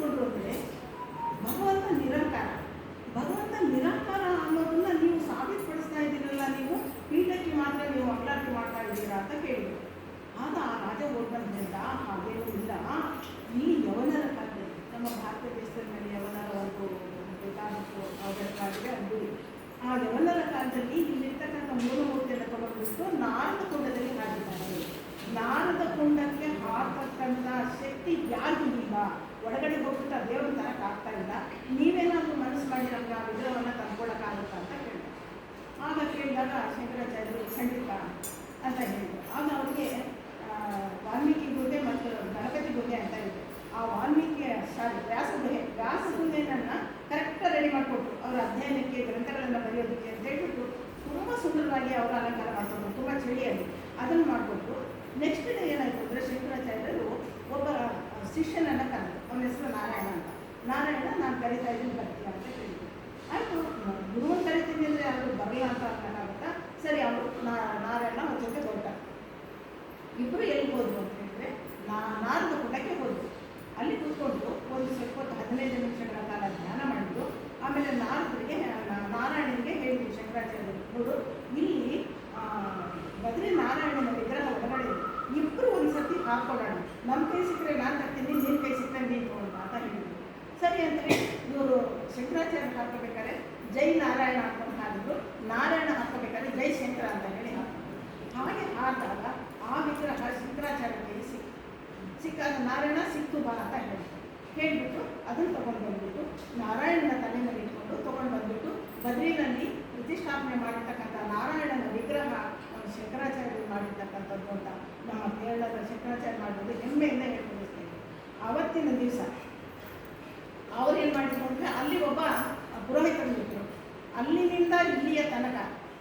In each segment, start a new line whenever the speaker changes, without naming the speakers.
ಕೂತ್ಕೊಂಡ್ರು ಅಂದರೆ ಭಗವಂತ ನಿರಂಕಾರ. ಭಗವಂತ ನಿರಂಕಾರ ಅನ್ನೋದನ್ನ ನೀವು ಸಾಬೀತುಪಡಿಸ್ತಾ ಇದ್ದೀರಲ್ಲ ನೀವು? ಪೀಠಕ್ಕೆ ಮಾತ್ರ ನೀವು ಮಂಗಳಾರತಿ ಮಾಡ್ತಾ ಇದ್ದೀರಾ ಅಂತ ಕೇಳಿದ್ರು. ಆಗ ಆ ರಾಜ ಓಡ್ಬಂದ್ರಿಂದ ಹಾಗೇನೂ ಇಲ್ಲ. ಈ ಯವನರ ಕಥೆ ನಮ್ಮ ಭಾರತ ದೇಶದಲ್ಲಿ ಯವನರ ಒಂದು ಬೇಕಾದಷ್ಟು ಕಾಲಕ್ಕೆ ಅದ್ಭುತ ಆ ಯವನರ ಕಾಲದಲ್ಲಿ ಇಲ್ಲಿರ್ತಕ್ಕಂಥ ಮೂಲಮೂರ್ತಿಯನ್ನು ತಗೊಂಡ್ಬಿಟ್ಟು ನಾರದ ಕುಂಡದಲ್ಲಿ ಹಾಕಿದ್ದಾರೆ ನಾರದ ಕುಂಡಕ್ಕೆ ಹಾಕತಕ್ಕಂಥ ಶಕ್ತಿ ಯಾರಿಗೂ ಇಲ್ಲ. ಒಳಗಡೆ ಹೋಗ್ಬಿಟ್ಟು ಆ ತನಕ ತರಕ್ಕೆ ಆಗ್ತಾ ಇಲ್ಲ. ನೀವೇನಾದ್ರು ಮನಸ್ಸು ಮಾಡಿ ನಮ್ಗೆ ಆ ವಿಗ್ರಹವನ್ನು ಅಂತ ಕೇಳಿದೆ. ಆಗ ಕೇಳಿದಾಗ ಶಂಕರಾಚಾರ್ಯರು ಖಂಡಿತ ಅಂತ ಹೇಳಿದರು. ಆಗ ಅವ್ರಿಗೆ ವಾಲ್ಮೀಕಿ ಗುಹೆ ಮತ್ತು ಗಣಪತಿ ಗುಹೆ ಅಂತ ಇದೆ. ಆ ವಾಲ್ಮೀಕಿ ಸಾರಿ ವ್ಯಾಸ ಗುಹೆ ವ್ಯಾಸ ಗುಹೆನನ್ನು ಕರೆಕ್ಟ್ ರೆಡಿ ಮಾಡಿಕೊಟ್ರು. ಅವರ ಅಧ್ಯಯನಕ್ಕೆ, ಗ್ರಂಥಗಳನ್ನು ಬರೆಯೋದಕ್ಕೆ ಅಂತ ಹೇಳ್ಬಿಟ್ಟು ತುಂಬ ಸುಂದರವಾಗಿ ಅವರ ಅಲಂಕಾರ ಮಾಡಿಕೊಟ್ರು. ತುಂಬ ಚಳಿಯಾಗಿ ಅದನ್ನು ಮಾಡಿಕೊಟ್ರು. ನೆಕ್ಸ್ಟ್ ಡೇ ಏನಾಯಿತು ಅಂದರೆ ಶಂಕರಾಚಾರ್ಯರು ಒಬ್ಬ ಶಿಷ್ಯನನ್ನು ಕರೆದು ಅವನ ಹೆಸರು ನಾರಾಯಣ ಅಂತ. ನಾರಾಯಣ ನಾನು ಕರಿತಾ ಇದ್ದೀನಿ ಬರ್ತೀಯ ಅಂತ ಕೇಳಿದ್ದೆ ಆಯಿತು ಗುರುವನ್ನು ಕರಿತೀನಿ ಅಂದರೆ ಅವರು ಬರಲ್ಲ ಅಂತ ಅನ್ನೋಕ್ಕಾಗುತ್ತಾ ಸರಿ, ಅವರು ನಾರಾಯಣ ಅವ್ರ ಜೊತೆ ಹೊರಟ ಇಬ್ಬರು ಎಲ್ಲಿ ಹೋದ್ರು ಅಂತ ಹೇಳಿದ್ರೆ, ನಾ ನಾರದ ಪುಟಕ್ಕೆ ಹೋದ್ರು ಅಲ್ಲಿ ಕೂತ್ಕೊಂಡು ಒಂದು ಸ್ವಲ್ಪ ಹೊತ್ತು ಹದಿನೈದು ನಿಮಿಷಗಳ ಕಾಲ ಧ್ಯಾನ ಮಾಡಿದ್ರು. ಆಮೇಲೆ ನಾರದರಿಗೆ ನಾರಾಯಣನಿಗೆ ಹೇಳಿದ್ರು ಶಂಕರಾಚಾರ್ಯರು, ನೋಡು, ಇಲ್ಲಿ ಬದ್ರಿ ನಾರಾಯಣನ ವಿಗ್ರಹ ಒಳಗಡೆ ಇಬ್ಬರು ಒಂದು ಸತಿ ಹಾಕೊಳ್ಳೋಣ. ನಮ್ಮ ಕೈ ಸಿಕ್ಕರೆ ನಾನು ತರ್ತೀನಿ ನಿನ್ನ ಕೈ ಸಿಕ್ಕರೆ ನೀನು ತಗೊಂಡು ಅಂತ ಹೇಳಿದ್ರು ಸರಿ ಅಂದ್ರೆ ಇವರು ಶಂಕರಾಚಾರ್ಯ ಹಾಕೋಬೇಕಾದ್ರೆ ಜೈ ನಾರಾಯಣ ಅಂತ ಹಾಕಿದ್ರು ನಾರಾಯಣ ಹಾಕೋಬೇಕಾದ್ರೆ ಜೈ ಶಂಕರ ಅಂತ ಹೇಳಿ ಹಾಗೆ ಹಾಡಿದಾಗ ಆ ವಿಗ್ರಹ ಶಂಕರಾಚಾರ್ಯ ಸಿಕ್ತು. ಸಿಕ್ಕಾಗ ನಾರಾಯಣ ಸಿಕ್ತು ಬಾ ಅಂತ ಹೇಳಿ. ಹೇಳಿಬಿಟ್ಟು ಅದನ್ನು ತಗೊಂಡು ಬಂದ್ಬಿಟ್ಟು ನಾರಾಯಣನ ತಲೆ ಇಟ್ಕೊಂಡು ತಗೊಂಡು ಬಂದ್ಬಿಟ್ಟು ಬದ್ರಿನಲ್ಲಿ ಪ್ರತಿಷ್ಠಾಪನೆ ಮಾಡಿರ್ತಕ್ಕಂಥ ನಾರಾಯಣನ ವಿಗ್ರಹ ಶಂಕರಾಚಾರ್ಯರು ಮಾಡಿರ್ತಕ್ಕಂಥದ್ದು ಅಂತ ನಮ್ಮ ಕೇರಳದ ಶಂಕರಾಚಾರ್ಯ ಮಾಡೋದು ಹೆಮ್ಮೆಯಿಂದ ಹೇಳ್ಕೊಂಡಿರ್ತೇವೆ ಆವತ್ತಿನ ದಿವಸ ಅವ್ರು ಏನು ಮಾಡಿದ್ರು ಅಂದರೆ ಅಲ್ಲಿ ಒಬ್ಬ ಪುರೋಹಿತರು ಇದ್ರು ಅಲ್ಲಿನಿಂದ ಇಲ್ಲಿಯ ತನಕ,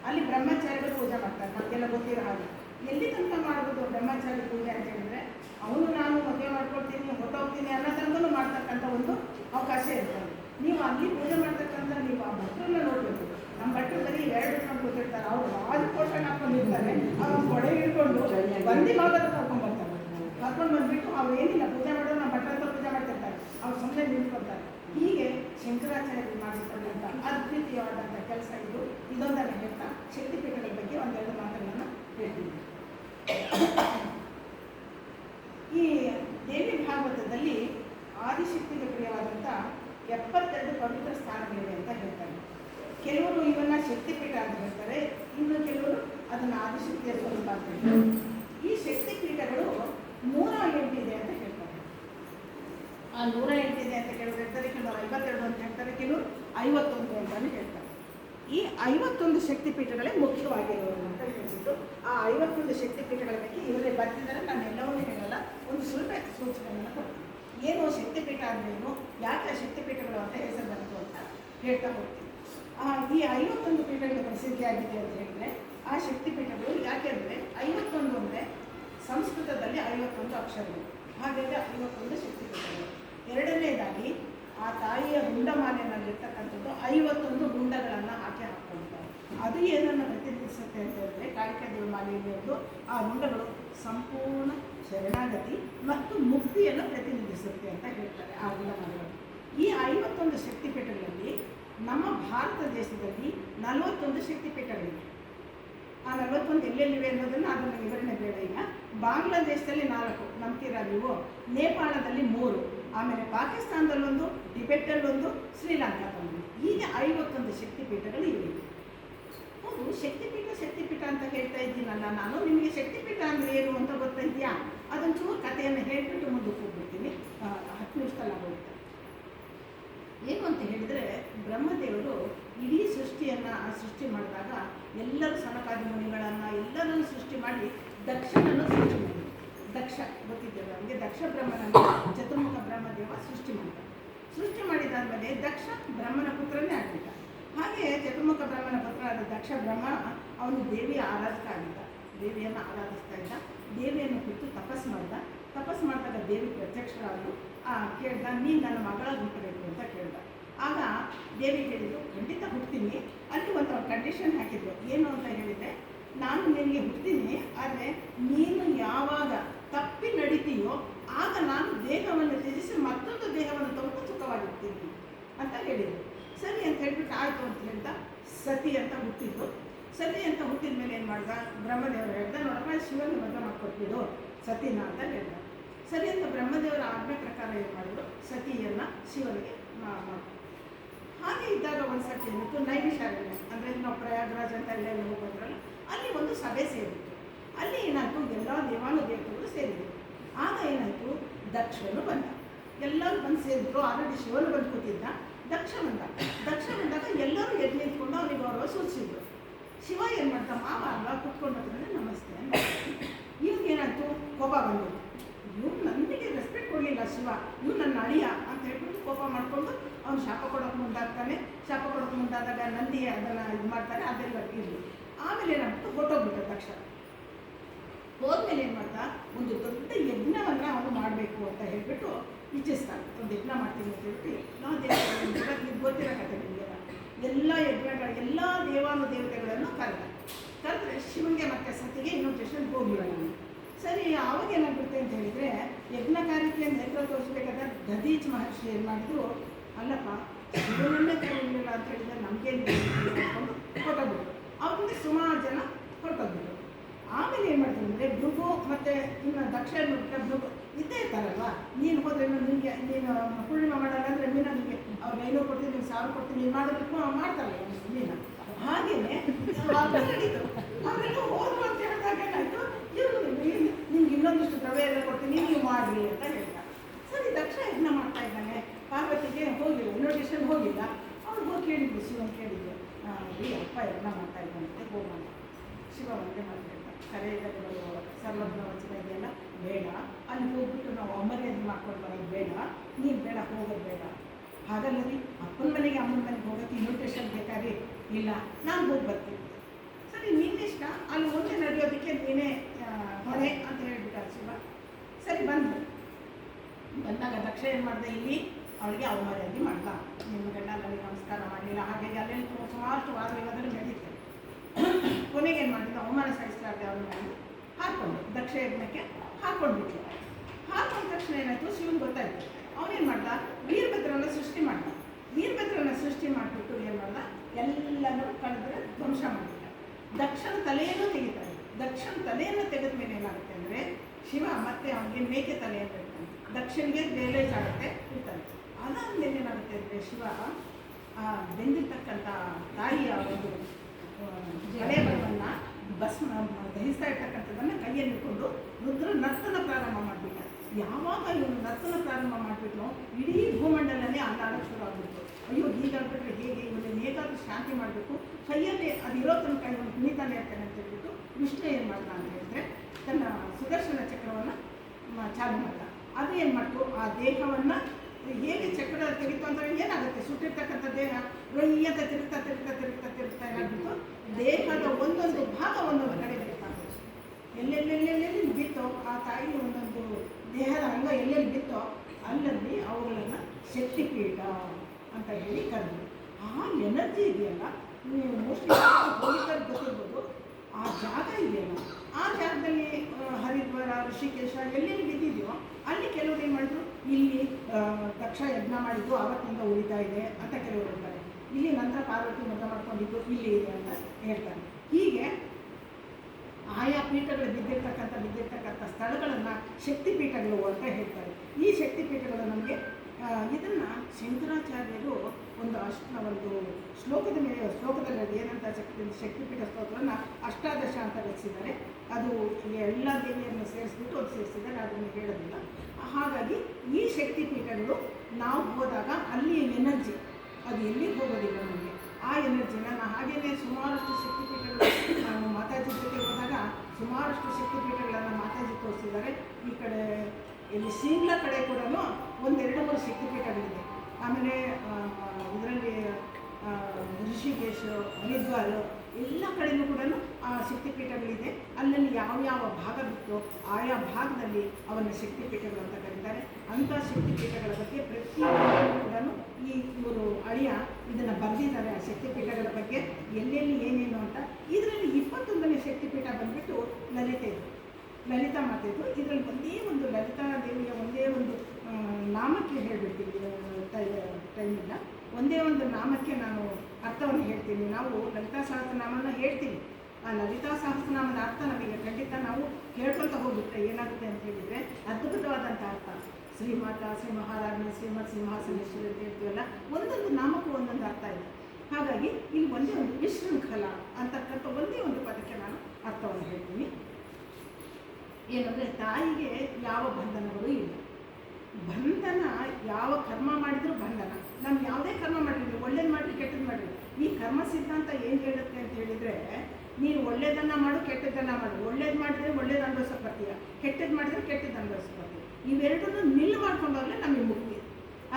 ಅಲ್ಲಿ ಬ್ರಹ್ಮಚಾರಿಗಳು ಪೂಜೆ ಮಾಡ್ತಾರೆ, ನಮಗೆಲ್ಲ ಗೊತ್ತಿರೋ ಹಾಗೆ. ಎಲ್ಲಿ ತನಕ ಮಾಡ್ಬೋದು ಬ್ರಹ್ಮಚಾರಿ ಪೂಜೆ ಅಂತ ಹೇಳಿದ್ರೆ, ಅವನು ನಾನು ಮದುವೆ ಮಾಡ್ಕೊಳ್ತೀನಿ ಹೊರಟೋಗ್ತೀನಿ ಅನ್ನೋ ಮಾಡ್ತಕ್ಕಂಥ ಒಂದು ಅವಕಾಶ ಇರ್ತದೆ ನೀವು ಅಲ್ಲಿ ಪೂಜೆ ಮಾಡ್ತಕ್ಕಂಥ ನೀವು ಆ ಭಟ್ರನ್ನ ನೋಡಬೇಕು. ನಮ್ಮ ಭಟ್ರು ಬರೀ ಎರಡು ಇಟ್ಕೊಂಡು ಕೂತಿರ್ತಾರೆ. ಅವ್ರು ರಾಜಪೋಷಣ ಹಾಕೊಂಡಿರ್ತಾರೆ. ಅವ್ರು ಕೊಡೆ ಹಿಡ್ಕೊಂಡು ಬಂದಿ ಭಾಗದ ಕರ್ಕೊಂಡ್ಬರ್ತಾರೆ ಕರ್ಕೊಂಡು ಬಂದ್ಬಿಟ್ಟು ಅವ್ರು ಏನಿಲ್ಲ, ಪೂಜೆ ಮಾಡೋದು ನಮ್ಮ ಭಟ್ರ ಪೂಜೆ ಮಾಡ್ತಿರ್ತಾರೆ. ಅವ್ರು ಸುಮ್ಮನೆ ನಿಂತ್ಕೊಳ್ತಾರೆ ಶಂಕರಾಚಾರ್ಯರು ಮಾಡಿರ್ತಕ್ಕಂಥ ಅದ್ವಿತೀಯವಾದಂಥ ಕೆಲಸ ಇದು ಇದೊಂದನ್ನು ಹೇಳ್ತಾ ಶಕ್ತಿಪೀಠಗಳ ಬಗ್ಗೆ ಒಂದೆರಡು ಮಾತುಗಳನ್ನು ಹೇಳ್ತೀನಿ. ಈ ದೇವಿ ಭಾಗವತದಲ್ಲಿ ಆದಿಶಕ್ತಿಗೆ ಪ್ರಿಯವಾದಂಥ ಎಪ್ಪತ್ತೆರಡು ಪವಿತ್ರ ಸ್ಥಾನಗಳಿವೆ ಅಂತ ಹೇಳ್ತಾರೆ. ಕೆಲವರು ಇವನ್ನ ಶಕ್ತಿಪೀಠ ಅಂತ ಹೇಳ್ತಾರೆ, ಇನ್ನು ಕೆಲವರು ಅದನ್ನು ಆದಿಶಕ್ತಿಯ ಸ್ವರೂಪ ಅಂತ ಹೇಳ್ತಾರೆ. ಈ ಶಕ್ತಿಪೀಠಗಳು ನೂರ ಎಂಟಿದೆ ಅಂತ ಹೇಳ್ತಾರೆ. ನೂರ ಎಂಟಿದೆ ಅಂತ ಕೇಳಿದ್ರೆ ಹೇಳ್ತಾರೆ ಕೆಲವರು ಐವತ್ತೆರಡು ಅಂತ ಹೇಳ್ತಾರೆ ಕೆಲವು ಐವತ್ತೊಂದು ಅಂತಲೇ ಹೇಳ್ತಾರೆ. ಈ ಐವತ್ತೊಂದು ಶಕ್ತಿಪೀಠಗಳೇ ಮುಖ್ಯವಾಗಿರೋದು ಅಂತ ಹೇಳ್ಬಿಟ್ಟು ಆ ಐವತ್ತೊಂದು ಶಕ್ತಿಪೀಠಗಳ ಬಗ್ಗೆ ಇವರೇ ಬರ್ತಿದ್ದಾರೆ. ನಾನು ಎಲ್ಲವನ್ನೂ ಹೇಳಲ್ಲ. ಒಂದು ಸ್ವಲ್ಪ ಸೂಚನೆಗಳನ್ನು ಕೊಡ್ತೀನಿ. ಏನು ಶಕ್ತಿಪೀಠ ಅಂದ್ರೇನು ಯಾಕೆ ಆ ಶಕ್ತಿಪೀಠಗಳು ಅಂತ ಹೆಸರು ಬಂತು ಅಂತ ಹೇಳ್ತಾ ಹೋಗ್ತೀನಿ. ಆ, ಈ ಐವತ್ತೊಂದು ಪೀಠಗಳು ಪ್ರಸಿದ್ಧಿಯಾಗಿದೆ ಅಂತ ಹೇಳಿದ್ರೆ ಆ ಶಕ್ತಿಪೀಠಗಳು ಯಾಕೆಂದರೆ ಐವತ್ತೊಂದು ಅಂದರೆ ಸಂಸ್ಕೃತದಲ್ಲಿ ಐವತ್ತೊಂದು ಅಕ್ಷರಗಳು. ಹಾಗಾಗಿ ಐವತ್ತೊಂದು ಶಕ್ತಿಪೀಠಗಳು. ಎರಡನೇದಾಗಿ ಆ ತಾಯಿಯ ಗುಂಡಮಾಲೆಯಲ್ಲಿರ್ತಕ್ಕಂಥದ್ದು ಐವತ್ತೊಂದು ಗುಂಡಗಳನ್ನು ಹಾಕಿ ಹಾಕ್ಕೊಳ್ತಾರೆ ಅದು ಏನನ್ನು ಪ್ರತಿನಿಧಿಸುತ್ತೆ ಅಂತ ಹೇಳಿದ್ರೆ ಕಾಳಿಕ ಮಾಲೆಯಲ್ಲಿ ಒಂದು ಆ ಗುಂಡಗಳು ಸಂಪೂರ್ಣ ಶರಣಾಗತಿ ಮತ್ತು ಮುಕ್ತಿಯನ್ನು ಪ್ರತಿನಿಧಿಸುತ್ತೆ ಅಂತ ಹೇಳ್ತಾರೆ ಆ ಗುಂಡಮಾಲೆಗಳು. ಈ ಐವತ್ತೊಂದು ಶಕ್ತಿಪೀಠಗಳಲ್ಲಿ ನಮ್ಮ ಭಾರತ ದೇಶದಲ್ಲಿ ನಲವತ್ತೊಂದು ಶಕ್ತಿಪೀಠಗಳಿವೆ. ಆ ನಲವತ್ತೊಂದು ಎಲ್ಲೆಲ್ಲಿವೆ ಅನ್ನೋದನ್ನು ಅದನ್ನು ವಿವರಣೆ ಬೇಡ ಈಗ. ಬಾಂಗ್ಲಾದೇಶದಲ್ಲಿ ನಾಲ್ಕು ನಂಬ್ತೀರಾ ನೀವು ನೇಪಾಳದಲ್ಲಿ ಮೂರು. ಆಮೇಲೆ ಪಾಕಿಸ್ತಾನದಲ್ಲೊಂದು, ಟಿಬೆಟ್ಟಲ್ಲೊಂದು ಶ್ರೀಲಂಕಾದಲ್ಲೊಂದು ಹೀಗೆ ಐವತ್ತೊಂದು ಶಕ್ತಿಪೀಠಗಳು ಇವೆ. ಹೌದು, ಶಕ್ತಿಪೀಠ ಶಕ್ತಿಪೀಠ ಅಂತ ಹೇಳ್ತಾ ಇದ್ದೀನಲ್ಲ, ನಾನು ನಿಮಗೆ ಶಕ್ತಿಪೀಠ ಅಂದರೆ ಏನು ಅಂತ ಗೊತ್ತಿದೆಯಾ ಅದೊಂಚೂರು ಕಥೆಯನ್ನು ಹೇಳಿಬಿಟ್ಟು ಮುಂದಕ್ಕೆ ಹೋಗ್ಬಿಡ್ತೀನಿ. ಹತ್ತು ನಿಮಿಷದಲ್ಲಿ ಆಗೋಗುತ್ತೆ ಏನು ಅಂತ ಹೇಳಿದರೆ, ಬ್ರಹ್ಮದೇವರು ಇಡೀ ಸೃಷ್ಟಿಯನ್ನು ಸೃಷ್ಟಿ ಮಾಡಿದಾಗ ಎಲ್ಲರೂ ಸನಕಾದಿ ಮುನಿಗಳನ್ನು ಎಲ್ಲರನ್ನು ಸೃಷ್ಟಿ ಮಾಡಿ ದಕ್ಷನನ್ನು ಸೃಷ್ಟಿ ಮಾಡಿದರು. ದಕ್ಷ ಗೊತ್ತಿದ್ದೇವೆ ನಮಗೆ ದಕ್ಷ ಬ್ರಹ್ಮನ ಚತುರ್ಮುಖ ಬ್ರಹ್ಮದೇವ ಸೃಷ್ಟಿ ಮಾಡಿದ. ಸೃಷ್ಟಿ ಮಾಡಿದಾದ್ಮೇಲೆ ದಕ್ಷ ಬ್ರಹ್ಮನ ಪುತ್ರನೇ ಆಗಿದ್ದ ಹಾಗೆ ಚತುರ್ಮುಖ ಬ್ರಹ್ಮನ ಪುತ್ರ ಆದ ದಕ್ಷ ಬ್ರಹ್ಮ ಅವನು ದೇವಿಯ ಆರಾಧಕ ಆಗಿದ್ದ. ದೇವಿಯನ್ನು ಆರಾಧಿಸ್ತಾ ಇದ್ದ. ದೇವಿಯನ್ನು ಕುರಿತು ತಪಸ್ ಮಾಡಿದ. ತಪಸ್ ಮಾಡಿದಾಗ ದೇವಿ ಪ್ರತ್ಯಕ್ಷರಾದರು. ಕೇಳ್ದ, ನೀನು ನನ್ನ ಮಗಳ ಹುಟ್ಟಬೇಕು ಅಂತ ಕೇಳ್ದ. ಆಗ ದೇವಿ ಹೇಳಿದ್ರು ಖಂಡಿತ ಹುಡ್ತೀನಿ ಅಲ್ಲಿ ಒಂದು ಕಂಡೀಷನ್ ಹಾಕಿದ್ರು. ಏನು ಅಂತ ಹೇಳಿದರೆ, ನಾನು ನಿನಗೆ ಹುಡ್ತೀನಿ ಆದರೆ ನೀನು ಯಾವಾಗ ತಪ್ಪಿ ನಡೀತೀಯೋ, ಆಗ ನಾನು ದೇಹವನ್ನು ತ್ಯಜಿಸಿ ಮತ್ತೊಂದು ದೇಹವನ್ನು ತಗೊಂಡು ಸುಖವಾಗಿರ್ತೀನಿ ಅಂತ ಹೇಳಿದರು. ಸರಿ ಅಂತ ಹೇಳ್ಬಿಟ್ಟು ಆಯಿತು ಅಂತ ಹೇಳ್ತಾ ಸತಿ ಅಂತ ಹುಟ್ಟಿದ್ದು ಸತಿ ಅಂತ ಹುಟ್ಟಿದ ಮೇಲೆ ಏನು ಮಾಡ್ದ? ಬ್ರಹ್ಮದೇವರು ಹೇಳ್ದ ನೋಡಪ್ಪ ಶಿವನ ಮದುವೆ ಮಾಡಿಕೊಟ್ಬಿಡು, ಸತಿನ ಅಂತ ಹೇಳ್ದ. ಸರಿ ಅಂತ ಬ್ರಹ್ಮದೇವರ ಆಜ್ಞೆ ಪ್ರಕಾರ ಏನು ಮಾಡಿದ್ರು? ಸತಿಯನ್ನು ಶಿವನಿಗೆ ಹಾಗೆ ಇದ್ದಾಗ ಒಂದು ಸರ್ತಿ ಏನಿತ್ತು? ನೈಮಿಷಾರಣ್ಯ, ಅಂದರೆ ನಾವು ಪ್ರಯಾಗರಾಜ್ ಅಂತ ಎಲ್ಲ ಹೋಗೋದ್ರಲ್ಲ, ಅಲ್ಲಿ ಒಂದು ಸಭೆ ಸೇರಿತ್ತು. ಅಲ್ಲಿ ಏನಾಯಿತು? ಎಲ್ಲ ದೇವಾಲಯ ದೇವತೆಗಳು ಸೇರಿದರು. ಆಗ ಏನಾಯಿತು? ದಕ್ಷನು ಬಂದ. ಎಲ್ಲರೂ ಬಂದು ಸೇರಿದ್ರು. ಆಲ್ರೆಡಿ ಶಿವನು ಬಂದು ಕೂತಿದ್ದ. ದಕ್ಷ ಬಂದ. ದಕ್ಷ ಬಂದಾಗ ಎಲ್ಲರೂ ಎದ್ದು ನಿಂತ್ಕೊಂಡು ಅವನಿಗೆ ಗೌರವ ಸೂಚಿಸಿದ್ರು. ಶಿವ ಏನು ಮಾಡ್ತ ಮಾವ ಅಲ್ವಾ? ಕುತ್ಕೊಂಡು ನಮಸ್ತೆ ಏನಾಯ್ತು? ಕೋಪ ಬಂದು ಇವ್ನು ನನಗೆ ರೆಸ್ಪೆಕ್ಟ್ ಕೊಡಲಿಲ್ಲ ಶಿವ. ಇವ್ನು ನನ್ನ ಅಳಿಯ ಅಂತ ಹೇಳ್ಬಿಟ್ಟು ಕೋಪ ಮಾಡಿಕೊಂಡು ಅವ್ನು ಶಾಪ ಕೊಡೋಕೆ ಮುಂದಾಗ್ತಾನೆ. ಶಾಪ ಕೊಡೋಕೆ ಮುಂದಾದಾಗ ನಂದಿ ಅದನ್ನು ಇದು ಮಾಡ್ತಾರೆ ಅದೆಲ್ಲ ಇರಲಿ. ಆಮೇಲೆ ಏನಾಗ್ಬಿಟ್ಟು ಹೊಟ್ಟೋಗ್ಬಿಟ್ಟ ದಕ್ಷ. ಹೋದ್ಮೇಲೆ ಏನು ಮಾಡ್ತಾ? ಒಂದು ದೊಡ್ಡ ಯಜ್ಞವನ್ನು ಅವನು ಮಾಡಬೇಕು ಅಂತ ಹೇಳಿಬಿಟ್ಟು ಇಚ್ಛಿಸ್ತಾನೆ ಒಂದು ಯಜ್ಞ ಮಾಡ್ತೀನಿ ಅಂತ ಹೇಳ್ಬಿಟ್ಟು ನಾವು ದೇವತೆಗಳು ಗೊತ್ತಿರೋ ಕಥೆ ನಿಮಗೆಲ್ಲ ಎಲ್ಲ ಯಜ್ಞಗಳ, ಎಲ್ಲ ದೇವಾನು ದೇವತೆಗಳನ್ನು ಕರೆದ. ಕರೆದ್ರೆ ಶಿವನಿಗೆ ಮತ್ತೆ ಸತಿಗೆ ಇನ್ನೊಂದು ಹೋಗಿಲ್ಲ ನಾನು ಸರಿ ಅವಾಗ ಏನಾಗುತ್ತೆ ಅಂತ ಹೇಳಿದರೆ, ಯಜ್ಞ ಕಾರ್ಯಕ್ಕೆ ನೇತೃತ್ವ ತೋರಿಸ್ಬೇಕಾದ್ರೆ ದದೀಜ್ ಮಹರ್ಷಿ ಏನು ಮಾಡಿದ್ರು, ಅಲ್ಲಪ್ಪ, ಶಿವನನ್ನೇ ಕರೀಲಿಲ್ಲ ಅಂತ ಹೇಳಿದ್ರೆ ನಮಗೇನು ಹೊರಟೋಗ್ಬಿಟ್ರು ಅವ್ರಿಗೆ ಸುಮಾರು ಜನ ಹೊರಟೋಗ್ಬಿಟ್ರು ಆಮೇಲೆ ಏನು ಮಾಡ್ತೀನಿ ಅಂದರೆ ಭೃಗು ಮತ್ತು ಇನ್ನು ದಕ್ಷಿಣ ಭೃಗು ಇದ್ದೇ ಇರ್ತಾರಲ್ವ? ನೀನು ಹೋದ್ರೆ ನಿಮಗೆ ನೀನು ಪೂರ್ಣಿಮೆ ಮಾಡಲ್ಲ ಅಂದರೆ ಮೀನ ನಿಮಗೆ ಅವ್ರಿಗೆ ಐನೂರು ಕೊಡ್ತೀನಿ ನೀವು ಸಾರು ಕೊಡ್ತೀನಿ, ನೀನು ಮಾಡೋದಕ್ಕೂ ಮಾಡ್ತಾರಲ್ಲ ಮೀನ. ಹಾಗೆಯೇ ನಡೀತು. ಅವರೆಲ್ಲ ಹೋದ್ರು ಅಂತ ಹೇಳಿದಾಗ ಏನಾಯಿತು? ಇವರು ನಿಮ್ಗೆ ಇನ್ನೊಂದಿಷ್ಟು ದ್ರವ್ಯ ಎಲ್ಲ ಕೊಡ್ತೀನಿ, ನೀವು ಮಾಡಿರಿ ಅಂತ ಹೇಳ್ತಾರೆ ಸರಿ ದಕ್ಷ ಯಜ್ಞ ಮಾಡ್ತಾ ಇದ್ದಾನೆ. ಪಾರ್ವತಿಗೆ ಹೋಗಿಲ್ಲ ಇನ್ವಿಟೇಷನ್ ಹೋಗಿಲ್ಲ. ಅವ್ರು ಹೋಗಿ ಕೇಳಿದ್ರು ಶಿವನ್ ಕೇಳಿದ್ರು ಅಪ್ಪ ಯಜ್ಞ ಮಾಡ್ತಾ ಇದ್ದಾನಂತೆ ಹೋಗೋಣ ಶಿವ ಒಂದೇ ಮಾತು ಹೇಳ್ದ ಕರೆಯದಲ್ಲಿ ಬರುವ ಸರ್ವಜ್ಞ ವಚನ ಇದೆಯಲ್ಲ ಬೇಡ ಅಲ್ಲಿ ಹೋಗ್ಬಿಟ್ಟು ನಾವು ಅಮರ್ಯಾದೆ ಮಾಡ್ಕೊಂಡು ಬರೋದು ಬೇಡ ನೀನು ಬೇಡ ಹೋಗೋದು ಬೇಡ ಹಾಗಲ್ಲ ರೀ ಅಪ್ಪನ ಮನೆಗೆ ಅಮ್ಮನ ಮನೆಗೆ ಹೋಗೋಕ್ಕೆ ಇನ್ವಿಟೇಷನ್ ಬೇಕಾದ್ರೆ ಇಲ್ಲ ನಾನು ಹೋಗಿ ಬರ್ತೀನಿ ಸರಿ ನಿನ್ನಿಷ್ಟ ಅಲ್ಲಿ ಮುಂದೆ ನಡೆಯೋದಕ್ಕೆ ನೀನೇ ಹೊರೆ ಅಂತ ಹೇಳ್ಬಿಟ್ಟ ಶಿವ ಸರಿ ಬಂದು ಬಂದಾಗ ದಕ್ಷ ಏನು ಮಾಡಿದೆ ಇಲ್ಲಿ ಅವಳಿಗೆ ಅವಮರ್ಯಾದೆ ಮಾಡ್ದ ನಿಮ್ಮ ಗಂಡ ನನಗೆ ನಮಸ್ಕಾರ ಮಾಡಲಿಲ್ಲ ಹಾಗಾಗಿ ಅಲ್ಲೆಲ್ಲಿ ಸುಮಾರು ವಾದ ವಿವಾದಗಳು ನಡೀತು ಕೊನೆಗೆ ಏನು ಅವನು ಮಾಡಿ ಹಾಕ್ಕೊಂಡು ದಕ್ಷ ಯಜ್ಞಕ್ಕೆ ಹಾಕ್ಕೊಂಡ್ಬಿಟ್ಲು ಹಾಕೊಂಡ ತಕ್ಷಣ ಏನಾಯಿತು? ಶಿವನ್ ಗೊತ್ತಾಯ್ತು. ಅವನೇನು ಮಾಡ್ದ? ವೀರಭದ್ರನ ಸೃಷ್ಟಿ ಮಾಡ್ದ. ವೀರಭದ್ರನ ಸೃಷ್ಟಿ ಮಾಡಿಬಿಟ್ಟು ಏನು ಮಾಡ್ದ? ಎಲ್ಲನೂ ಕಳೆದ್ರೆ ಧ್ವಂಸ ಮಾಡಿಬಿಟ್ಟ. ದಕ್ಷನ ತಲೆಯನ್ನು ತೆಗಿತಾನೆ. ದಕ್ಷನ ತಲೆಯನ್ನು ತೆಗೆದ ಮೇಲೆ ಏನಾಗುತ್ತೆ ಅಂದರೆ, ಶಿವ ಮತ್ತೆ ಅವನಿಗೆ ಮೇಕೆ ತಲೆಯನ್ನು ಇರ್ತಾನೆ. ದಕ್ಷನಿಗೆ ಬೇಲೇಜ್ ಆಗುತ್ತೆ ಇರ್ತಾನೆ. ಅದಾದ್ಮೇಲೆ ಏನಾಗುತ್ತೆ ಅಂದರೆ, ಶಿವ ಬೆಂದಿರ್ತಕ್ಕಂಥ ತಾಯಿಯ ಒಂದು ದಹಿಸ್ತಾ ಇರ್ತಕ್ಕಂಥದ್ದನ್ನು ಕೈಯಲ್ಲಿ ಇಟ್ಕೊಂಡು ರುದ್ರ ನರ್ತನ ಪ್ರಾರಂಭ ಮಾಡಿಬಿಟ್ಟ ಯಾವಾಗ ಇವನು ನರ್ತನ ಪ್ರಾರಂಭ ಮಾಡಿಬಿಟ್ಟು ಇಡೀ ಭೂಮಂಡಲನೇ ಅಲ್ಲಾಡಕ್ಕೆ ಶುರು ಆಗ್ಬಿಟ್ಟು ಅಯ್ಯೋ ಹೀಗಾಗ್ಬಿಟ್ರೆ ಹೇಗೆ? ಇವನು ಹೇಗಾದ್ರೂ ಶಾಂತಿ ಮಾಡಬೇಕು. ಕೈಯಲ್ಲಿ ಅದು ಇರೋ ತನಕ ಇವನು ಕುಣಿತಾನೆ ಇರ್ತಾನೆ ಅಂತ ಹೇಳ್ಬಿಟ್ಟು ವಿಷ್ಣು ಏನು ಮಾಡ್ದ ಅಂತ ಹೇಳಿದ್ರೆ ತನ್ನ ಸುದರ್ಶನ ಚಕ್ರವನ್ನು ಚಾಲು ಮಾಡ್ದ. ಅದು ಏನು ಮಾಡ್ತು? ಆ ದೇಹವನ್ನು ಹೇಗೆ ಚಕ್ರ ತೆಗಿತು ಅಂತ ಏನಾಗುತ್ತೆ? ಸುಟ್ಟಿರ್ತಕ್ಕಂಥ ದೇಹ ರೊಯ್ಯ ಅಂತ ತಿರುಗ್ತಾ ತಿರುಗ್ತಾ ತಿರುಗ್ತಾ ತಿರುಗ್ತಾ ಏನಾಗ್ಬಿಟ್ಟು ದೇಹದ ಒಂದೊಂದು ಭಾಗ ಒಂದೊಂದು ಕಡೆ ಎಲ್ಲೆಲ್ಲೆಲ್ಲೆಲ್ಲೆಲ್ಲಿ ಬಿತ್ತೋ ಆ ತಾಯಿ ಒಂದೊಂದು ದೇಹದ ಅಂಗ ಎಲ್ಲೆಲ್ಲಿ ಬಿತ್ತೋ ಅಲ್ಲಲ್ಲಿ ಅವುಗಳನ್ನು ಶಕ್ತಿಪೀಠ ಅಂತ ಹೇಳಿ ಕರೆದ್ರು. ಆ ಎನರ್ಜಿ ಇದೆಯಲ್ಲ? ನೀವು ಮೋಸ್ಟ್ಲಿ ಗೊತ್ತಿರ್ಬೋದು. ಆ ಜಾಗ ಇದೆಯಲ್ಲ? ಆ ಜಾಗದಲ್ಲಿ ಹರಿದ್ವಾರ, ಋಷಿಕೇಶ ಎಲ್ಲೆಲ್ಲಿ ಬಿದ್ದಿದೆಯೋ ಅಲ್ಲಿ ಕೆಲವರು ಏನು ಮಾಡಿದ್ರು? ಇಲ್ಲಿ ತಕ್ಷ ಯಜ್ಞ ಮಾಡಿದ್ದು ಆವತ್ತಿನಿಂದ ಉಳಿತಾ ಇದೆ ಅಂತ ಕೆಲವರು ಹೇಳ್ತಾರೆ. ಇಲ್ಲಿ ನಂತರ ಪಾರ್ವತಿ ಮತ ಮಾಡ್ಕೊಂಡಿದ್ದು, ಇಲ್ಲಿ ಇದೆ ಅಂತ ಹೇಳ್ತಾರೆ. ಹೀಗೆ ಆಯಾ ಪೀಠಗಳು ಬಿದ್ದಿರ್ತಕ್ಕಂಥ ಬಿದ್ದಿರ್ತಕ್ಕಂಥ ಸ್ಥಳಗಳನ್ನು ಶಕ್ತಿ ಪೀಠಗಳು ಅಂತ ಹೇಳ್ತಾರೆ. ಈ ಶಕ್ತಿ ಪೀಠಗಳು ನಮಗೆ ಇದನ್ನು ಶಂಕರಾಚಾರ್ಯರು ಒಂದು ಅಷ್ಟ ಒಂದು ಶ್ಲೋಕದ ಮೇಲೆ, ಶ್ಲೋಕದಲ್ಲಿ ಏನಂತ ಶಕ್ತಿ, ಶಕ್ತಿಪೀಠ ಸ್ತೋತ್ರವನ್ನು ಅಷ್ಟಾದಶ ಅಂತ ರಚಿಸಿದ್ದಾರೆ. ಅದು ಎಲ್ಲ ದೇವಿಯನ್ನು ಸೇರಿಸ್ಬಿಟ್ಟು ಅದು ಸೇರಿಸಿದ್ದಾರೆ, ಅದನ್ನು ಹೇಳೋದಿಲ್ಲ. ಹಾಗಾಗಿ ಈ ಶಕ್ತಿ ಪೀಠಗಳು ನಾವು ಹೋದಾಗ ಅಲ್ಲಿ ಎನರ್ಜಿ ಅದು ಎಲ್ಲಿ ಹೋಗೋದಿಲ್ಲ ನಮಗೆ? ಆ ಎನರ್ಜಿನ ನಾನು ಹಾಗೆಯೇ ಸುಮಾರಷ್ಟು ಶಕ್ತಿಪೀಠಗಳು ನಾನು ಮಾತಾಜಿ ಜೊತೆ ಹೋದಾಗ ಸುಮಾರಷ್ಟು ಶಕ್ತಿಪೀಠಗಳನ್ನು ಮಾತಾಜಿ ತೋರಿಸಿದ್ದಾರೆ. ಈ ಕಡೆ ಇಲ್ಲಿ ಸಿಂಗ್ಲ ಕಡೆ ಕೂಡ ಒಂದೆರಡು ಮೂರು ಶಕ್ತಿಪೀಠಗಳಿದೆ. ಆಮೇಲೆ ಇದರಲ್ಲಿ ಋಷಿಕೇಶ್, ಹರಿದ್ವಾರ ಎಲ್ಲ ಕಡೆಯೂ ಕೂಡ ಆ ಶಕ್ತಿಪೀಠಗಳಿದೆ. ಅಲ್ಲಲ್ಲಿ ಯಾವ ಯಾವ ಭಾಗ ಬಿತ್ತು ಆಯಾ ಭಾಗದಲ್ಲಿ ಅವನ್ನ ಶಕ್ತಿಪೀಠಗಳು ಅಂತ ಕರೀತಾರೆ. ಅಂಥ ಶಕ್ತಿಪೀಠಗಳ ಬಗ್ಗೆ ಪ್ರತಿಯೊಂದು ಕೂಡ ಈ ಇವರು ಅಳಿಯ ಇದನ್ನು ಬರೆದಿದ್ದಾರೆ. ಆ ಶಕ್ತಿಪೀಠಗಳ ಬಗ್ಗೆ ಎಲ್ಲೆಲ್ಲಿ ಏನೇನು ಅಂತ. ಇದರಲ್ಲಿ ಇಪ್ಪತ್ತೊಂದನೇ ಶಕ್ತಿಪೀಠ ಬಂದ್ಬಿಟ್ಟು ಲಲಿತೆ ಲಲಿತಾ ಮಾತೆದು ಇದರಲ್ಲಿ ಒಂದೇ ಒಂದು ಲಲಿತಾ ದೇವಿಯ ಒಂದೇ ಒಂದು ನಾಮಕ್ಕೆ ಹೇಳಿಬಿಡ್ತೀನಿ ಟೈಮಿಂದ ಇಲ್ಲ ಒಂದೇ ಒಂದು ನಾಮಕ್ಕೆ ನಾನು ಅರ್ಥವನ್ನು ಹೇಳ್ತೀನಿ. ನಾವು ಲಲಿತಾ ಸಹಸ್ರನಾಮನ ಹೇಳ್ತೀವಿ. ಆ ಲಲಿತಾ ಸಹಸ್ರನಾಮದ ಅರ್ಥ ನಮಗೆ ಖಂಡಿತ ನಾವು ಕೇಳ್ಕೊಳ್ತಾ ಹೋಗುತ್ತೆ ಏನಾಗುತ್ತೆ ಅಂತ ಹೇಳಿದರೆ ಅದ್ಭುತವಾದಂಥ ಅರ್ಥ. ಶ್ರೀಮಾತ ಶ್ರೀ ಮಹಾರಾಣಿ ಶ್ರೀಮತ್ ಸಿಂಹಾಸನೇಶ್ವರಿ ಅಂತ ಹೇಳ್ತೀವಲ್ಲ, ಒಂದೊಂದು ನಾಮಕ್ಕೂ ಒಂದೊಂದು ಅರ್ಥ ಇದೆ. ಹಾಗಾಗಿ ಇಲ್ಲಿ ಒಂದೇ ಒಂದು ವಿಶೃಂಖಲ ಅಂತಕ್ಕಂಥ ಒಂದೇ ಒಂದು ಪದಕ್ಕೆ ನಾನು ಅರ್ಥವನ್ನು ಹೇಳ್ತೀನಿ. ಏನಂದರೆ ತಾಯಿಗೆ ಯಾವ ಬಂಧನಗಳು ಇಲ್ಲ. ಬಂಧನ, ಯಾವ ಕರ್ಮ ಮಾಡಿದರೂ ಬಂಧನ. ನಮ್ಗೆ ಯಾವುದೇ ಕರ್ಮ ಮಾಡಿದ್ವಿ ಒಳ್ಳೇದು ಮಾಡಿರಿ ಕೆಟ್ಟದ್ದು ಮಾಡಿರಿ ಈ ಕರ್ಮ ಸಿದ್ಧಾಂತ ಏನು ಹೇಳುತ್ತೆ ಅಂತ ಹೇಳಿದರೆ, ನೀನು ಒಳ್ಳೇದನ್ನು ಮಾಡು, ಕೆಟ್ಟದ್ದನ್ನು ಮಾಡು. ಒಳ್ಳೇದು ಮಾಡಿದ್ರೆ ಒಳ್ಳೇದು ಅನುಭವಿಸೋಕೆ ಬರ್ತೀಯ ಕೆಟ್ಟದ್ದು ಮಾಡಿದ್ರೆ ಕೆಟ್ಟದ್ದು ಅನುಭವಿಸೋಕೆ ಬರ್ತೀವಿ ಇವೆರಡನ್ನು ನಿಲ್ ಮಾಡ್ಕೊಂಡಾಗಲೇ ನಮಗೆ ಮುಕ್ತಿ.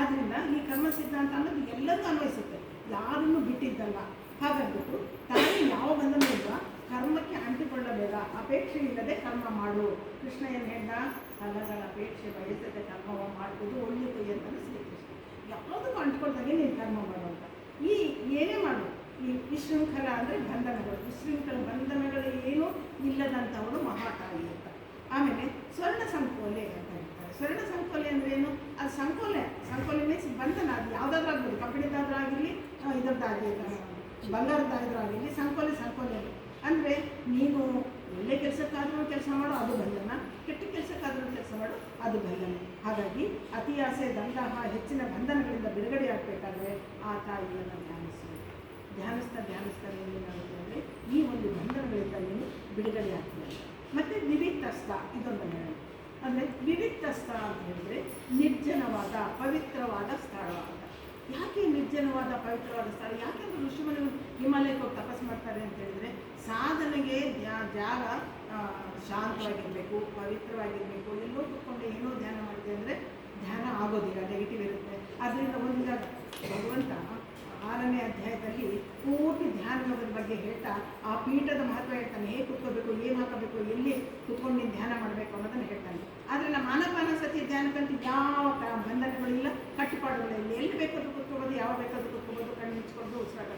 ಆದ್ದರಿಂದ ಈ ಕರ್ಮ ಸಿದ್ಧಾಂತ ಅನ್ನೋದು ಎಲ್ಲರಿಗೂ ಅನ್ವಯಿಸುತ್ತೆ. ಯಾರನ್ನು ಬಿಟ್ಟಿದ್ದಲ್ಲ. ಹಾಗಾಗ್ಬಿಟ್ಟು ತಾಯಿ ಯಾವ ಬಂಧನ ಇಲ್ವಾ? ಕರ್ಮಕ್ಕೆ ಅಂಟಿಕೊಳ್ಳಬೇಡ ಅಪೇಕ್ಷೆ ಇಲ್ಲದೆ ಕರ್ಮ ಮಾಡು. ಕೃಷ್ಣ ಏನು ಹೇಳ್ದ ಫಲಗಳ ಅಪೇಕ್ಷೆ ಬಯಸದೆ ಕರ್ಮವ ಮಾಡುವುದು ಒಳ್ಳೆಯದು ಎಂತಾನೆ ಶ್ರೀಕೃಷ್ಣ. ಯಾವುದಕ್ಕೂ ಅಂಟ್ಕೊಳ್ದಂಗೆ ನೀನು ಕರ್ಮ ಮಾಡು ಅಂತ. ಈ ಏನೇ ಮಾಡು, ಈ ವಿಶೃಂಖಲ ಅಂದರೆ ಬಂಧನಗಳು. ವಿಶೃಂಖಲ ಬಂಧನಗಳು ಏನು? ಇಲ್ಲದಂಥವಳು ಮಹಾತಾಯಿ ಅಂತ. ಆಮೇಲೆ ಸ್ವರ್ಣ ಸಂಕೋಲೆ ಅಂತ ಹೇಳ್ತಾರೆ. ಸ್ವರ್ಣ ಸಂಕೋಲೆ ಅಂದ್ರೆ ಏನು? ಅದು ಸಂಕೋಲೆ. ಸಂಕೋಲೆ ಮೀನ್ಸ್ ಬಂಧನ. ಅದು ಯಾವುದಾದ್ರೂ ಆಗ್ಬೋದು ಕಬ್ಬಿಣದಾದ್ರೂ ಆಗಿರಲಿ ಇದ್ರದ್ದಾಗಲಿ ಬಂಗಾರದ್ದಾದ್ರೂ ಆಗಿರಲಿ ಸಂಕೋಲೆ ಸಂಕೋಲೆ ಅಂದರೆ ನೀನು ಒಳ್ಳೆ ಕೆಲಸಕ್ಕಾದರೂ ಕೆಲಸ ಮಾಡು, ಅದು ಬಂಧನ ಕೆಟ್ಟ ಕೆಲಸಕ್ಕಾದರೂ ಕೆಲಸ ಮಾಡು, ಅದು ಬಂಧನ ಹಾಗಾಗಿ ಅತಿ ಆಸೆ ದಂತಹ ಹೆಚ್ಚಿನ ಬಂಧನಗಳಿಂದ ಬಿಡುಗಡೆ ಆಗಬೇಕಾದ್ರೆ ಆ ತಾಯಿಯನ್ನು ಧ್ಯಾನಿಸು. ಧ್ಯಾನಿಸ್ತಾ ಧ್ಯಾನಿಸ್ತಾ ಏನಾಗುತ್ತೆ ಅಂದರೆ ಈ ಒಂದು ಬಂಧನಗಳಿಂದ ನೀನು ಬಿಡುಗಡೆ ಆಗ್ತದೆ. ಮತ್ತು ವಿವಿಕ್ತಸ್ಥ, ಇದೊಂದು ಅಂದರೆ ವಿವಿಕ್ತಸ್ಥ ಅಂತ ಹೇಳಿದ್ರೆ ನಿರ್ಜನವಾದ, ಪವಿತ್ರವಾದ ಸ್ಥಳವಾದ ಯಾಕೆ ನಿರ್ಜನವಾದ ಪವಿತ್ರವಾದ ಸ್ಥಳ ಯಾಕೆಂದ್ರೆ ಋಷಿಮುನಿಗಳು ಹಿಮಾಲಯಕ್ಕೆ ಹೋಗಿ ತಪಸ್ಸು ಮಾಡ್ತಾರೆ ಅಂತ ಹೇಳಿದ್ರೆ, ಸಾಧನೆಗೆ ಜಾಗ ಶಾಂತವಾಗಿರ್ಬೇಕು, ಪವಿತ್ರವಾಗಿರಬೇಕು, ಎಲ್ಲೋ ಕೂತ್ಕೊಂಡು ಏನೋ ಧ್ಯಾನ ಮಾಡಿದೆ ಅಂದರೆ ಧ್ಯಾನ ಆಗೋದಿಲ್ಲ ನೆಗೆಟಿವ್ ಇರುತ್ತೆ. ಅದರಿಂದ ಒಂದು ಭಗವಂತ ಆರನೇ ಅಧ್ಯಾಯದಲ್ಲಿ ಪೂರ್ತಿ ಧ್ಯಾನಯೋಗದ ಬಗ್ಗೆ ಹೇಳ್ತಾ ಆ ಪೀಠದ ಮಹತ್ವ ಹೇಳ್ತಾನೆ. ಹೇಗೆ ಕುತ್ಕೋಬೇಕು, ಏನು ಹಾಕಬೇಕು, ಎಲ್ಲಿ ಕುತ್ಕೊಂಡು ಧ್ಯಾನ ಮಾಡಬೇಕು ಅನ್ನೋದನ್ನು ಹೇಳ್ತಾನೆ. ಆದರೆ ನಮ್ಮ ಆನಪಾನ ಸತಿ ಧ್ಯಾನಕ್ಕಂತೂ ಯಾವ ಬಂಧನಗಳಿಲ್ಲ ಕಟ್ಟುಪಾಡುಗಳಿಲ್ಲ ಎಲ್ಲಿ ಬೇಕಾದ್ರೂ ಕುತ್ಕೋಬೋದು ಯಾವ ಬೇಕಾದ್ರೂ ಕುತ್ಕೋಬೋದು, ಕಣ್ಣು ಮುಚ್ಕೊಂಡು ಉಸಿರಾಟ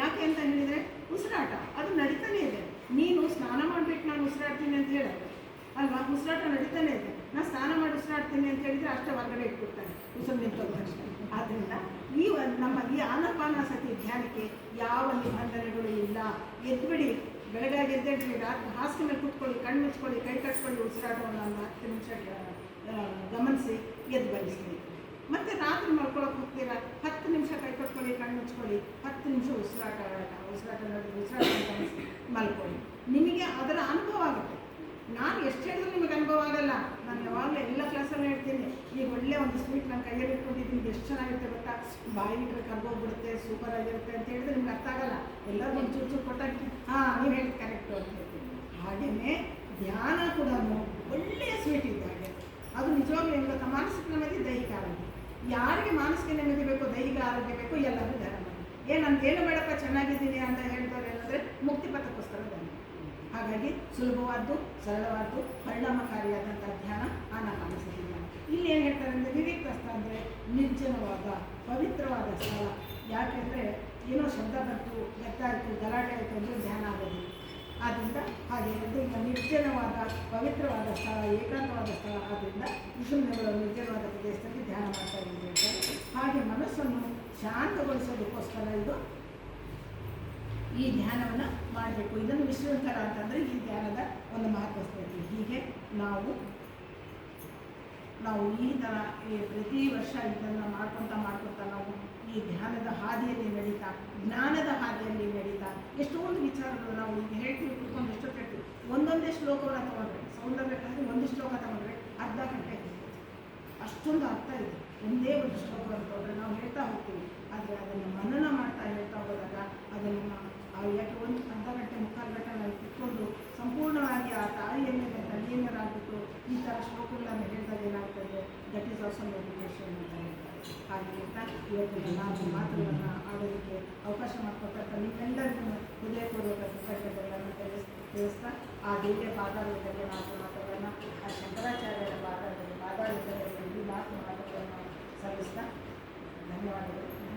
ಯಾಕೆ ಅಂತ ಹೇಳಿದರೆ, ಉಸಿರಾಟ, ಅದು ನಡೀತಾನೆ ಇದೆ. ನೀನು ಸ್ನಾನ ಮಾಡಬೇಕು ನಾನು ಉಸಿರಾಡ್ತೀನಿ ಅಂತ ಹೇಳೋದು ಅಲ್ವಾ? ಉಸಿರಾಟ ನಡೀತಾನೆ ಇದೆ. ನಾನು ಸ್ನಾನ ಮಾಡಿ ಉಸಿರಾಡ್ತೀನಿ ಅಂತ ಹೇಳಿದ್ರೆ ಅಷ್ಟೇ ಹೊರಗಡೆ ಇಟ್ಬಿಡ್ತಾನೆ. ಉಸಿರು ನಿಂತೋದ ತಕ್ಷಣ. ಆದ್ದರಿಂದ ಈ ನಮ್ಮ ಈ ಆನಪಾನ ಸತಿ ಧ್ಯಾನಕ್ಕೆ ಯಾವ ನಿಬಂಧನೆಗಳು ಇಲ್ಲ. ಎದ್ಬಿಡಿ ಬೆಳಗಾಗಿ ಎದ್ದೇಳಿ ರಾತ್ರಿ ಹಾಸಿಗೆ ಮೇಲೆ ಕುತ್ಕೊಳ್ಳಿ, ಕಣ್ಣು ಮುಚ್ಕೊಳ್ಳಿ, ಕೈ ಕಟ್ಕೊಳ್ಳಿ ಉಸಿರಾಟವನ್ನು ಒಂದು ಹತ್ತು ನಿಮಿಷ ಗಮನಿಸಿ, ಎದ್ದು ಬಯಸ್ತೀನಿ ಮತ್ತೆ ರಾತ್ರಿ ಮಲ್ಕೊಳಕ್ಕೆ ಹೋಗ್ತೀರಾ? ಹತ್ತು ನಿಮಿಷ ಕೈ ಕಟ್ಕೊಳ್ಳಿ, ಕಣ್ಣು ಮುಚ್ಕೊಳ್ಳಿ, ಹತ್ತು ನಿಮಿಷ ಉಸಿರಾಟ ಉಸಿರಾಟ ಉಸಿರಾಟ ಮಲ್ಕೊಳ್ಳಿ. ನಿಮಗೆ ಅದರ ಅನುಭವ ಆಗುತ್ತೆ. ನಾನು ಎಷ್ಟು ಹೇಳಿದ್ರು ನಿಮಗೆ ಅನುಭವ ಆಗಲ್ಲ. ನಾನು ಯಾವಾಗಲೂ ಎಲ್ಲ ಕ್ಲಾಸಲ್ಲೂ ಹೇಳ್ತೀನಿ. ಒಂದು ಸ್ವೀಟ್ ನಾನು ಕೈಯಲ್ಲಿ ಇಟ್ಕೊಂಡಿದ್ದೀನಿ. ಎಷ್ಟು ಚೆನ್ನಾಗಿರುತ್ತೆ ಗೊತ್ತಾ? ಬಾಯಿ ಇಟ್ಟರೆ ಕರ್ಗೋಗ್ಬಿಡುತ್ತೆ ಸೂಪರ್ ಆಗಿರುತ್ತೆ ಅಂತ ಹೇಳಿದ್ರೆ ನಿಮ್ಗೆ ಅರ್ಥ ಆಗಲ್ಲ. ಎಲ್ಲರೂ ಒಂದು ಚೂರು ಚೂರು ಕೊಟ್ಟಾಗ ಹಾಂ, ನೀವು ಹೇಳಿ ಕರೆಕ್ಟು ಅಂತ ಹಾಗೆಯೇ ಧ್ಯಾನ ಕೂಡ ಒಳ್ಳೆಯ ಸ್ವೀಟ್ ಇದೆ ಹಾಗೆ. ಅದು ನಿಜವಾಗ್ಲೂ ಏನು ಗೊತ್ತಾ? ಮಾನಸಿಕ ನೆಮ್ಮದಿ, ದೈಹಿಕ ಆರೋಗ್ಯ. ಯಾರಿಗೆ ಮಾನಸಿಕ ನೆಮ್ಮದಿ ಬೇಕು, ದೈಹಿಕ ಆರೋಗ್ಯ ಬೇಕು ಎಲ್ಲರೂ ಧ್ಯಾನ ಮಾಡಿ. ಏನು ನಮ್ಗೇನು ಬೇಡಪ್ಪ, ಚೆನ್ನಾಗಿದ್ದೀನಿ ಅಂತ ಹೇಳ್ತಾರೆ ಏನಂದರೆ ಮುಕ್ತಿ ಪಥಕ್ಕೋಸ್ಕರ ಧ್ಯಾನ ಹಾಗಾಗಿ ಸುಲಭವಾದ್ದು, ಸರಳವಾದ್ದು ಪರಿಣಾಮಕಾರಿಯಾದಂಥ ಧ್ಯಾನ ಆನಾಪಾನಸತಿ ಧ್ಯಾನ ಇಲ್ಲಿ ಏನು ಹೇಳ್ತಾರೆ ಅಂದರೆ ವಿವಿಕ್ತಸ್ಥ ಅಂದರೆ ನಿರ್ಜನವಾದ, ಪವಿತ್ರವಾದ ಸ್ಥಳ. ಯಾಕೆಂದರೆ ಏನೋ ಶಬ್ದ ಬಂತು ಎತ್ತಾಯಿತು ಗಲಾಟೆ ಆಯಿತು ಅಂದರೆ ಧ್ಯಾನ ಆಗೋದು ಆದ್ದರಿಂದ ಹಾಗೆ ಅದರಿಂದ ನಿರ್ಜನವಾದ, ಪವಿತ್ರವಾದ ಸ್ಥಳ, ಏಕಾಂತವಾದ ಸ್ಥಳ. ಆದ್ದರಿಂದ ವಿಷ್ಣುಗಳು ನಿರ್ಜನವಾದ ಪ್ರದೇಶದಲ್ಲಿ ಧ್ಯಾನ ಮಾಡ್ತಾ ಇದ್ದೀವಿ ಹಾಗೆ ಮನಸ್ಸನ್ನು ಶಾಂತಗೊಳಿಸೋದಕ್ಕೋಸ್ಕರ ಇದು ಈ ಧ್ಯಾನವನ್ನು ಮಾಡಬೇಕು. ಇದನ್ನು ವಿಶ್ವಂಕರ ಅಂತಂದರೆ ಈ ಧ್ಯಾನದ ಒಂದು ಮಹತ್ವ ಹೀಗೆ ನಾವು ನಾವು ಈ ಥರ ಪ್ರತಿ ವರ್ಷ ಇದನ್ನು ಮಾಡ್ಕೊಳ್ತಾ ಮಾಡ್ಕೊತ ನಾವು ಈ ಧ್ಯಾನದ ಹಾದಿಯಲ್ಲಿ ನಡೀತಾ, ಜ್ಞಾನದ ಹಾದಿಯಲ್ಲಿ ನಡೀತಾ, ಎಷ್ಟೊಂದು ವಿಚಾರಗಳು ನಾವು ಈಗ ಹೇಳ್ತೀವಿ, ಕುತ್ಕೊಂಡು ಎಷ್ಟೊತ್ತು ಹೇಳ್ತೀವಿ. ಒಂದೊಂದೇ ಶ್ಲೋಕವನ್ನು ತಗೊಂಡ್ರೆ ಸೌಂದರ್ಯಕ್ಕಾಗಿ ಒಂದು ಶ್ಲೋಕ ತಗೊಂಡ್ರೆ ಅರ್ಧ ಗಂಟೆ. ಅಷ್ಟೊಂದು ಅರ್ಥ ಇದೆ. ಒಂದೇ ಒಂದು ಶ್ಲೋಕವನ್ನು ತಗೊಂಡ್ರೆ ನಾವು ಹೇಳ್ತಾ ಹೋಗ್ತೀವಿ. ಆದರೆ ಅದನ್ನು ಮನನ ಮಾಡ್ತಾ ಹೇಳ್ತಾ ಹೋದಾಗ ಅದನ್ನು ಯಾಕೆ ಒಂದು ಅರ್ಧ ಗಂಟೆ, ಮುಕ್ಕಾಲು ಗಂಟೆ ನಾವು ಕುತ್ಕೊಂಡು ಸಂಪೂರ್ಣವಾಗಿ ಆ ತಾಯಿಯ ಮೇಲೆ ತಲ್ಲಿಯನ್ನರಾಗ್ಬಿಟ್ಟು ಈ ಥರ ಶ್ಲೋಕಗಳನ್ನು ಹೇಳಿದಾಗ ಏನಾಗ್ತದೆ ದಟ್ ಎಜುಕೇಷನ್ ಅಂತ ಹಾಗೆ ಇವತ್ತು ನಾನು ಮಾತುಗಳನ್ನು ಆಡೋದಕ್ಕೆ ಅವಕಾಶ ಮಾಡಿಕೊಟ್ಟಂಥ ನಿಮ್ಮೆಲ್ಲರಿಗೂ ಹೃದಯಪೂರ್ವಕ ಕೃತಜ್ಞತೆಗಳನ್ನು ತಿಳಿಸ್, ತಿಳಿಸ್ತಾ ಆ ದೇವಿಯ ಪಾದಾರದಲ್ಲಿ ಮಾತು, ಮಾತುಗಳನ್ನು ಆ ಶಂಕರಾಚಾರ್ಯರ ಪಾದಾರದಲ್ಲಿ ಈ ಮಾತು, ಮಾತುಗಳನ್ನು ಸಲ್ಲಿಸ್ತಾ ಧನ್ಯವಾದಗಳು.